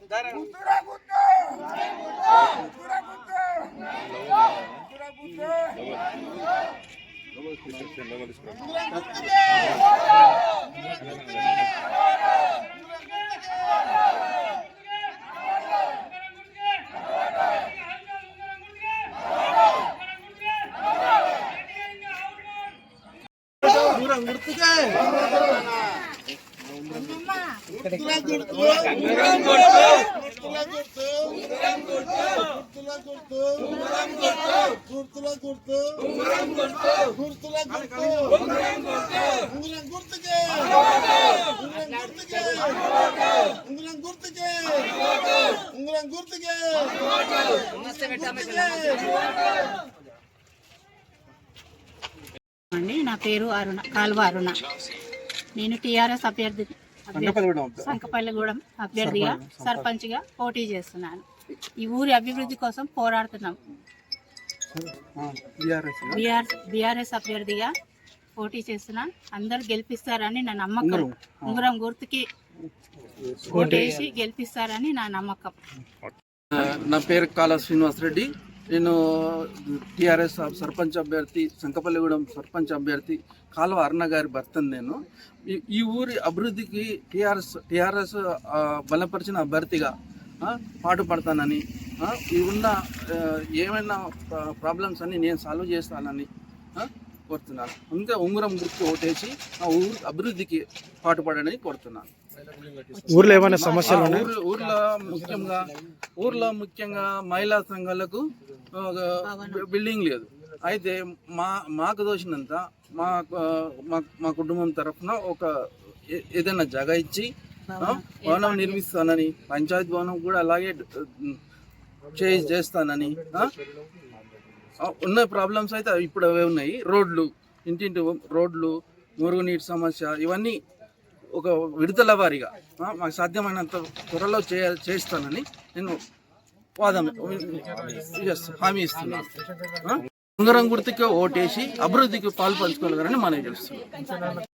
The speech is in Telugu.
గుర్తురా గుర్తు గుర్తుల గుర్తు గుర్తుల గుర్తు ఉంగరం గుర్తుకే ఉంగరం గుర్తుకే ఉంగరం గుర్తుకే ఉంగరం గుర్తుకే అండి నా పేరు అరుణ కాల్వ అరుణ. నేను టీఆర్ఎస్ అభ్యర్థి అభ్యర్థి- సంకపల్లిగూడెం అభ్యర్థిగా సర్పంచ్గా పోటీ చేస్తున్నాను. ఈ ఊరి అభివృద్ధి కోసం పోరాడుతున్నాం. బీఆర్ బీఆర్ఎస్ అభ్యర్థిగా పోటీ చేస్తున్నా అందరు గెలిపిస్తారని నా నమ్మకం. ఉంగరం. గుర్తుకి ఓటేసి గెలిపిస్తారని నా నమ్మకం. నా పేరు కాళ శ్రీనివాస్ రెడ్డి. నేను టిఆర్ఎస్ సర్పంచ్ అభ్యర్థి సంకపల్లిగూడెం సర్పంచ్ అభ్యర్థి కాలువ అరుణ గారి భర్తను నేను. ఈ- ఈ ఊరి అభివృద్ధికి టిఆర్ఎస్ టిఆర్ఎస్ బలపరిచిన అభ్యర్థిగా పాటుపడతానని ఉన్న ఏమైనా ప్రాబ్లమ్స్ అన్ని నేను సాల్వ్ చేస్తానని కోరుతున్నాను. ఇంకా ఉంగరం గుర్తు ఓటేసి ఆ ఊరు అభివృద్ధికి పాటుపడని కోరుతున్నాను. ఊర్లో ఏమైనా సమస్యలు ఊర్లో ముఖ్యంగా ఊర్లో ముఖ్యంగా మహిళా సంఘాలకు బిల్డింగ్ లేదు. అయితే మా మాకు దోచినంత మా మా కుటుంబం తరఫున ఒక ఏదైనా జగ ఇచ్చి భవనం నిర్మిస్తానని పంచాయతీ భవనం కూడా అలాగే చే చేస్తానని ఉన్న ప్రాబ్లమ్స్ అయితే ఇప్పుడు అవే ఉన్నాయి. రోడ్లు ఇంటింటి రోడ్లు మురుగునీటి సమస్య ఇవన్నీ ఒక విడుదల వారిగా మాకు సాధ్యమైనంత త్వరలో చే చేస్తానని నేను వాదం yes, హామీ ఇస్తున్నాను ఆ? ఉంగరం గుర్తుకే ఓటేసి అభివృద్ధికి పాలు పంచుకోగలరని మనం చేస్తున్నాం